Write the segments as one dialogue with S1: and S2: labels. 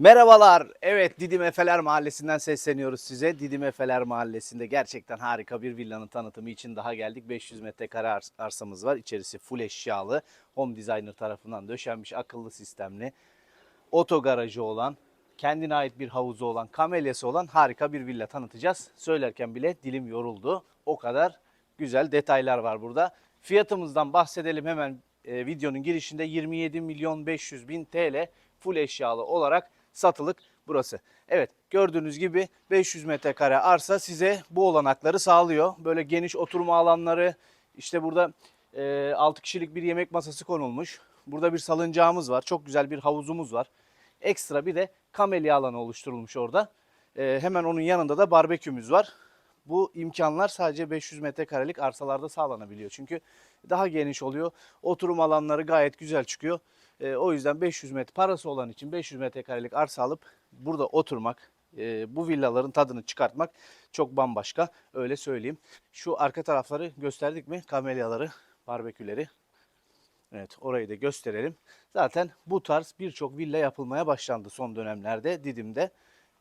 S1: Merhabalar. Evet Didim Efeler Mahallesi'nden sesleniyoruz size. Didim Efeler Mahallesi'nde gerçekten harika bir villanın tanıtımı için daha geldik. 500 metrekare ars- arsamız var. İçerisi full eşyalı. Home Designer tarafından döşenmiş akıllı sistemli. Oto garajı olan, kendine ait bir havuzu olan, kamelyası olan harika bir villa tanıtacağız. Söylerken bile dilim yoruldu. O kadar güzel detaylar var burada. Fiyatımızdan bahsedelim hemen e, videonun girişinde 27 milyon 500 bin TL full eşyalı olarak satılık burası. Evet gördüğünüz gibi 500 metrekare arsa size bu olanakları sağlıyor. Böyle geniş oturma alanları işte burada e, 6 kişilik bir yemek masası konulmuş. Burada bir salıncağımız var. Çok güzel bir havuzumuz var. Ekstra bir de kamelya alanı oluşturulmuş orada. E, hemen onun yanında da barbekümüz var. Bu imkanlar sadece 500 metrekarelik arsalarda sağlanabiliyor. Çünkü daha geniş oluyor. Oturum alanları gayet güzel çıkıyor. E, o yüzden 500 metre parası olan için 500 metrekarelik arsa alıp burada oturmak, e, bu villaların tadını çıkartmak çok bambaşka. Öyle söyleyeyim. Şu arka tarafları gösterdik mi? Kamelyaları, barbeküleri. Evet orayı da gösterelim. Zaten bu tarz birçok villa yapılmaya başlandı son dönemlerde Didim'de.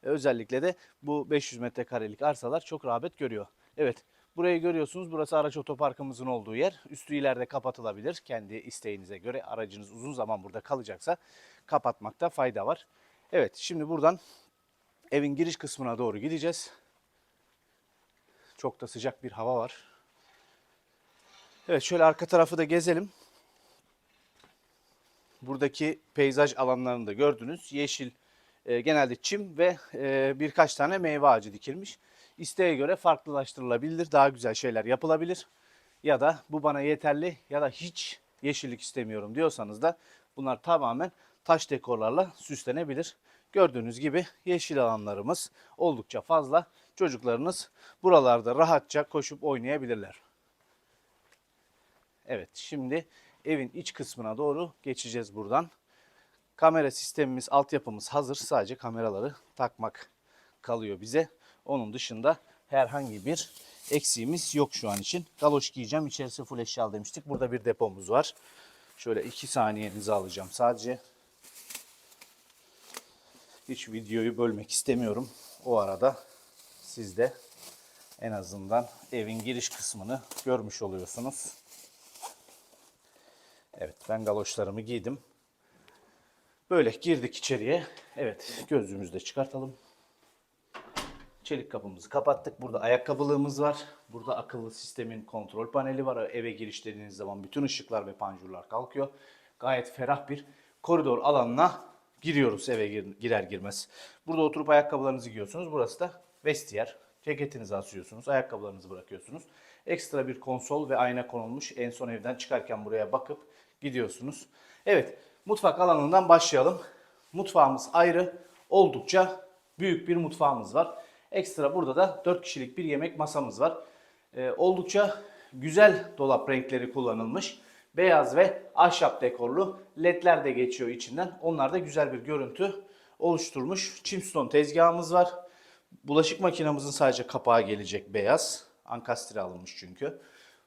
S1: Özellikle de bu 500 metrekarelik arsalar çok rağbet görüyor. Evet burayı görüyorsunuz. Burası araç otoparkımızın olduğu yer. Üstü ileride kapatılabilir. Kendi isteğinize göre aracınız uzun zaman burada kalacaksa kapatmakta fayda var. Evet şimdi buradan evin giriş kısmına doğru gideceğiz. Çok da sıcak bir hava var. Evet şöyle arka tarafı da gezelim. Buradaki peyzaj alanlarını da gördünüz. Yeşil, e, genelde çim ve e, birkaç tane meyve ağacı dikilmiş. İsteğe göre farklılaştırılabilir, daha güzel şeyler yapılabilir. Ya da bu bana yeterli ya da hiç yeşillik istemiyorum diyorsanız da bunlar tamamen taş dekorlarla süslenebilir. Gördüğünüz gibi yeşil alanlarımız oldukça fazla. Çocuklarınız buralarda rahatça koşup oynayabilirler. Evet şimdi evin iç kısmına doğru geçeceğiz buradan. Kamera sistemimiz, altyapımız hazır. Sadece kameraları takmak kalıyor bize. Onun dışında herhangi bir eksiğimiz yok şu an için. Galoş giyeceğim. İçerisi full eşyalı demiştik. Burada bir depomuz var. Şöyle iki saniyenizi alacağım sadece. Hiç videoyu bölmek istemiyorum. O arada siz de en azından evin giriş kısmını görmüş oluyorsunuz. Evet ben galoşlarımı giydim. Böyle girdik içeriye. Evet gözlüğümüzü de çıkartalım. Çelik kapımızı kapattık. Burada ayakkabılığımız var. Burada akıllı sistemin kontrol paneli var. Eve giriş dediğiniz zaman bütün ışıklar ve panjurlar kalkıyor. Gayet ferah bir koridor alanına giriyoruz eve gir- girer girmez. Burada oturup ayakkabılarınızı giyiyorsunuz. Burası da vestiyer. Ceketinizi asıyorsunuz. Ayakkabılarınızı bırakıyorsunuz. Ekstra bir konsol ve ayna konulmuş. En son evden çıkarken buraya bakıp gidiyorsunuz. Evet mutfak alanından başlayalım. Mutfağımız ayrı. Oldukça büyük bir mutfağımız var. Ekstra burada da 4 kişilik bir yemek masamız var. Ee, oldukça güzel dolap renkleri kullanılmış. Beyaz ve ahşap dekorlu ledler de geçiyor içinden. Onlar da güzel bir görüntü oluşturmuş. Chimstone tezgahımız var. Bulaşık makinamızın sadece kapağı gelecek beyaz. Ankastre alınmış çünkü.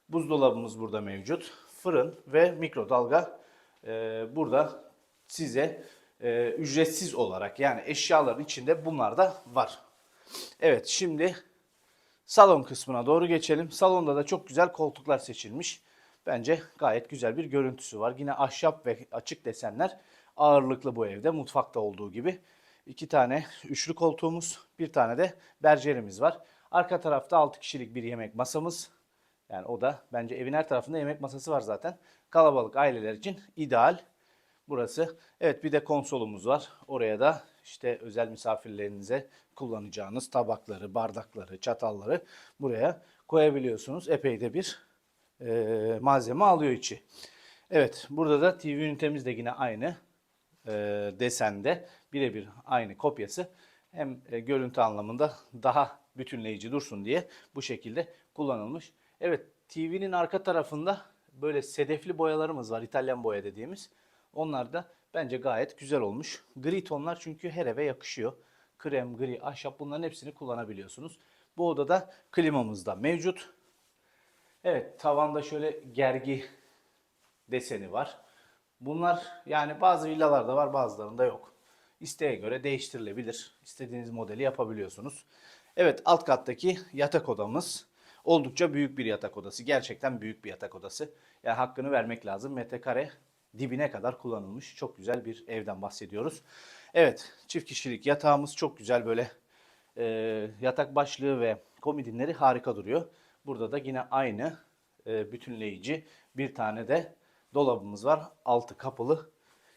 S1: Buzdolabımız burada mevcut. Fırın ve mikrodalga e, burada size e, ücretsiz olarak yani eşyaların içinde bunlar da var. Evet şimdi salon kısmına doğru geçelim. Salonda da çok güzel koltuklar seçilmiş. Bence gayet güzel bir görüntüsü var. Yine ahşap ve açık desenler ağırlıklı bu evde mutfakta olduğu gibi. İki tane üçlü koltuğumuz, bir tane de bercerimiz var. Arka tarafta 6 kişilik bir yemek masamız. Yani o da bence evin her tarafında yemek masası var zaten. Kalabalık aileler için ideal burası. Evet bir de konsolumuz var. Oraya da işte özel misafirlerinize kullanacağınız tabakları, bardakları, çatalları buraya koyabiliyorsunuz. Epey de bir e, malzeme alıyor içi. Evet burada da TV ünitemiz de yine aynı e, desende birebir aynı kopyası. Hem e, görüntü anlamında daha bütünleyici dursun diye bu şekilde kullanılmış. Evet TV'nin arka tarafında böyle sedefli boyalarımız var. İtalyan boya dediğimiz. Onlar da bence gayet güzel olmuş. Gri tonlar çünkü her eve yakışıyor. Krem, gri, ahşap bunların hepsini kullanabiliyorsunuz. Bu odada klimamız da mevcut. Evet tavanda şöyle gergi deseni var. Bunlar yani bazı villalarda var bazılarında yok. isteğe göre değiştirilebilir. İstediğiniz modeli yapabiliyorsunuz. Evet alt kattaki yatak odamız oldukça büyük bir yatak odası. Gerçekten büyük bir yatak odası. Yani hakkını vermek lazım. Metrekare dibine kadar kullanılmış. Çok güzel bir evden bahsediyoruz. Evet çift kişilik yatağımız çok güzel böyle e, yatak başlığı ve komodinleri harika duruyor. Burada da yine aynı e, bütünleyici bir tane de dolabımız var. Altı kapılı.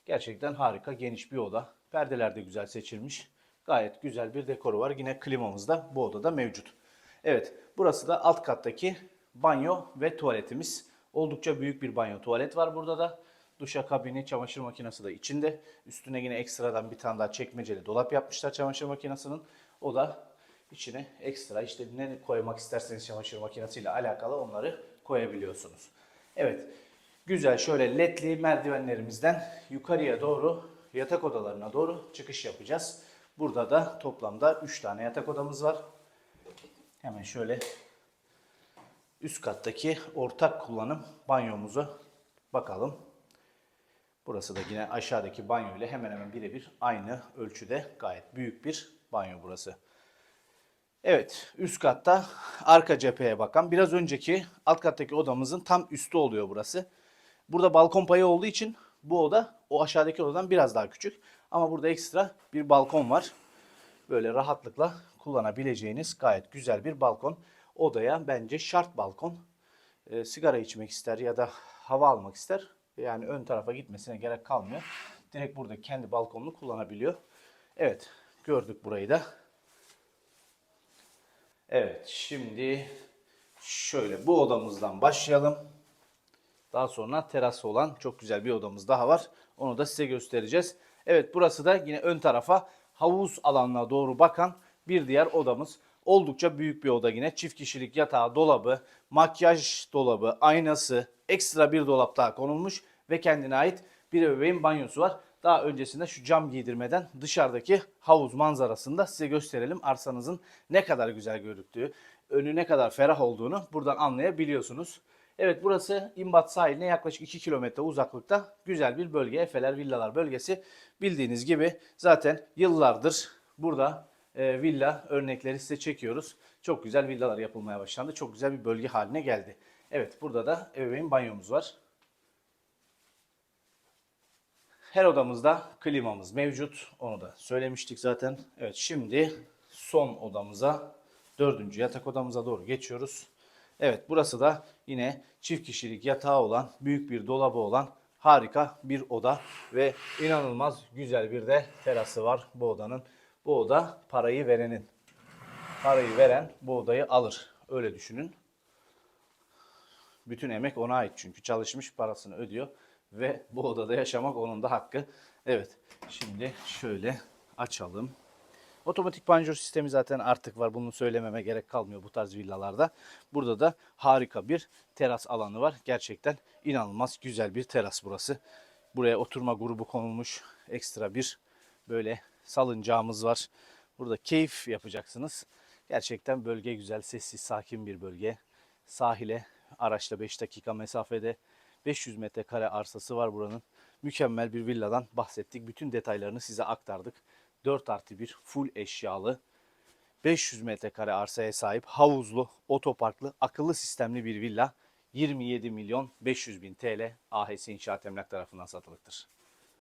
S1: Gerçekten harika geniş bir oda. Perdeler de güzel seçilmiş. Gayet güzel bir dekoru var. Yine klimamız da bu odada mevcut. Evet burası da alt kattaki banyo ve tuvaletimiz. Oldukça büyük bir banyo tuvalet var burada da. Duşakabini, çamaşır makinesi de içinde. Üstüne yine ekstradan bir tane daha çekmeceli dolap yapmışlar çamaşır makinesinin. O da içine ekstra işte ne koymak isterseniz çamaşır makinesiyle alakalı onları koyabiliyorsunuz. Evet. Güzel şöyle ledli merdivenlerimizden yukarıya doğru yatak odalarına doğru çıkış yapacağız. Burada da toplamda 3 tane yatak odamız var. Hemen şöyle üst kattaki ortak kullanım banyomuzu bakalım. Burası da yine aşağıdaki banyo ile hemen hemen birebir aynı ölçüde gayet büyük bir banyo burası. Evet üst katta arka cepheye bakan biraz önceki alt kattaki odamızın tam üstü oluyor burası. Burada balkon payı olduğu için bu oda o aşağıdaki odadan biraz daha küçük. Ama burada ekstra bir balkon var. Böyle rahatlıkla kullanabileceğiniz gayet güzel bir balkon. Odaya bence şart balkon. E, sigara içmek ister ya da hava almak ister. Yani ön tarafa gitmesine gerek kalmıyor. Direkt burada kendi balkonunu kullanabiliyor. Evet gördük burayı da. Evet şimdi şöyle bu odamızdan başlayalım. Daha sonra terası olan çok güzel bir odamız daha var. Onu da size göstereceğiz. Evet burası da yine ön tarafa havuz alanına doğru bakan bir diğer odamız. Oldukça büyük bir oda yine. Çift kişilik yatağı, dolabı, makyaj dolabı, aynası, ekstra bir dolap daha konulmuş ve kendine ait bir ebeveyn banyosu var. Daha öncesinde şu cam giydirmeden dışarıdaki havuz manzarasını da size gösterelim. Arsanızın ne kadar güzel görüktüğü, önü ne kadar ferah olduğunu buradan anlayabiliyorsunuz. Evet burası İmbat sahiline yaklaşık 2 kilometre uzaklıkta güzel bir bölge. Efeler Villalar bölgesi. Bildiğiniz gibi zaten yıllardır burada e, villa örnekleri size çekiyoruz. Çok güzel villalar yapılmaya başlandı. Çok güzel bir bölge haline geldi. Evet burada da ebeveyn banyomuz var. Her odamızda klimamız mevcut. Onu da söylemiştik zaten. Evet şimdi son odamıza, dördüncü yatak odamıza doğru geçiyoruz. Evet burası da yine çift kişilik yatağı olan, büyük bir dolabı olan harika bir oda ve inanılmaz güzel bir de terası var bu odanın. Bu oda parayı verenin. Parayı veren bu odayı alır. Öyle düşünün. Bütün emek ona ait çünkü çalışmış parasını ödüyor ve bu odada yaşamak onun da hakkı. Evet şimdi şöyle açalım. Otomatik panjur sistemi zaten artık var. Bunu söylememe gerek kalmıyor bu tarz villalarda. Burada da harika bir teras alanı var. Gerçekten inanılmaz güzel bir teras burası. Buraya oturma grubu konulmuş. Ekstra bir böyle salıncağımız var. Burada keyif yapacaksınız. Gerçekten bölge güzel, sessiz, sakin bir bölge. Sahile araçla 5 dakika mesafede 500 metrekare arsası var buranın. Mükemmel bir villadan bahsettik. Bütün detaylarını size aktardık. 4 artı 1 full eşyalı 500 metrekare arsaya sahip havuzlu, otoparklı, akıllı sistemli bir villa 27 milyon 500 bin TL AHS İnşaat Emlak tarafından satılıktır.